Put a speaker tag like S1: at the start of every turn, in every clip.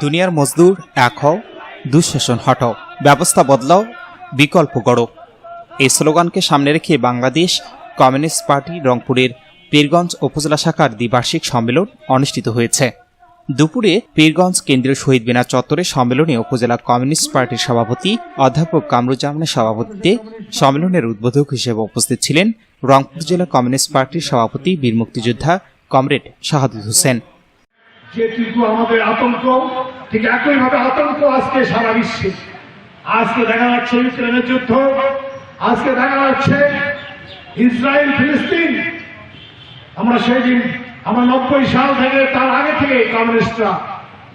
S1: দুনিয়ার মজদুর এক হও দুঃশাসন হটাও ব্যবস্থা বদলাও, বিকল্প গড়ো। এই স্লোগানকে সামনে রেখে বাংলাদেশ কমিউনিস্ট পার্টি রংপুরের পীরগঞ্জ উপজেলা শাখার দ্বিবার্ষিক সম্মেলন অনুষ্ঠিত হয়েছে। দুপুরে পীরগঞ্জ কেন্দ্রীয় শহীদ বিনা চত্বরে সম্মেলনে উপজেলা কমিউনিস্ট পার্টির সভাপতি অধ্যাপক কামরুজ্জামানের সভাপতিত্বে সম্মেলনের উদ্বোধক হিসেবে উপস্থিত ছিলেন রংপুর জেলা কমিউনিস্ট পার্টির সভাপতি বীর মুক্তিযোদ্ধা কমরেড শাহাদুল হোসেন।
S2: আমাদের আতঙ্ক, ঠিক আতঙ্ক আজকে সারা বিশ্বে। আজকে দেখা যাচ্ছে ইউক্রেনের যুদ্ধ, আজকে দেখা যাচ্ছে ইসরায়েল, ফিলিস্তিন। আমরা সেই দিন আমরা নব্বই সাল থেকে তার আগে থেকে কমিউনিস্টরা,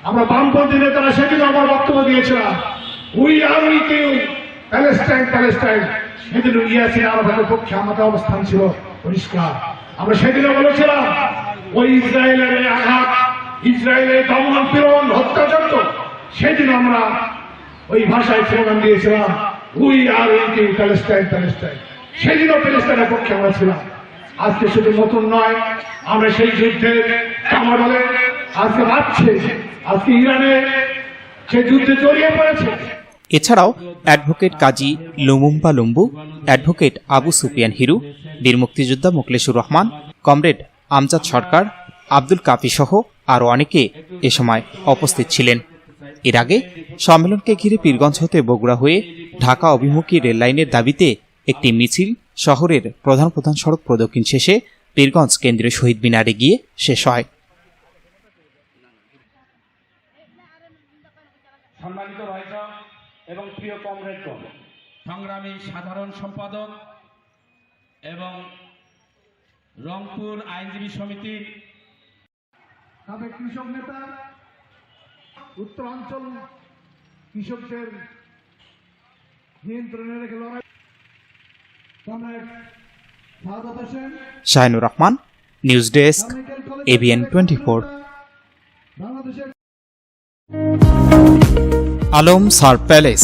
S2: আমরা বামপন্থী নেতারা সেদিন আমার বক্তব্য দিয়েছিলাম we are we Q Palestine Palestine সেদিন ইয়াসির আরবের পক্ষে আমাদের অবস্থান ছিল পরিষ্কার। আমরা সেদিনও বলেছিলাম ওই ইসরায়েলের আঘাত, ইসরায়েলের দমন পীড়ন হত্যাযজ্ঞ, সেদিন আমরা ওই ভাষায় স্লোগান দিয়েছিলাম we are we Palestine Palestine সেদিনও প্যালেস্টাইনের পক্ষে আমরা ছিলাম। আজকে শুধু নতুন নয়, আমরা সেই যুদ্ধের কামাডলে আজকে বাড়ছে আজকে ইরানে সেই যুদ্ধে জড়িয়ে পড়েছে।
S1: এছাড়াও advocate Kazi Lumumba Lumbu advocate Abu Sufian Hiru, বীর মুক্তিযোদ্ধা মুকলেশুর রহমান, কমরেড আমজাদ সরকার, আব্দুল কাফি সহ আরও অনেকে এ সময় উপস্থিত ছিলেন। এর আগে সম্মেলনকে ঘিরে পীরগঞ্জ হতে বগুড়া হয়ে ঢাকা অভিমুখী রেললাইনের দাবিতে একটি মিছিল শহরের প্রধান প্রধান সড়ক প্রদক্ষিণ শেষে পীরগঞ্জ কেন্দ্রীয় শহীদ মিনারে গিয়ে শেষ হয়।
S3: সম্মানিত এবং প্রিয় কমরেডগণ
S4: সংগ্রামী সাধারণ সম্পাদক এবং রংপুর আইনজীবী সমিতির
S2: সাবেক কৃষক নেতা উত্তরাঞ্চল কৃষকদের নিয়ন্ত্রণে রেখে লড়াই।
S1: Shahinur Rahman news desk ABN twenty four. Alam Sar palace.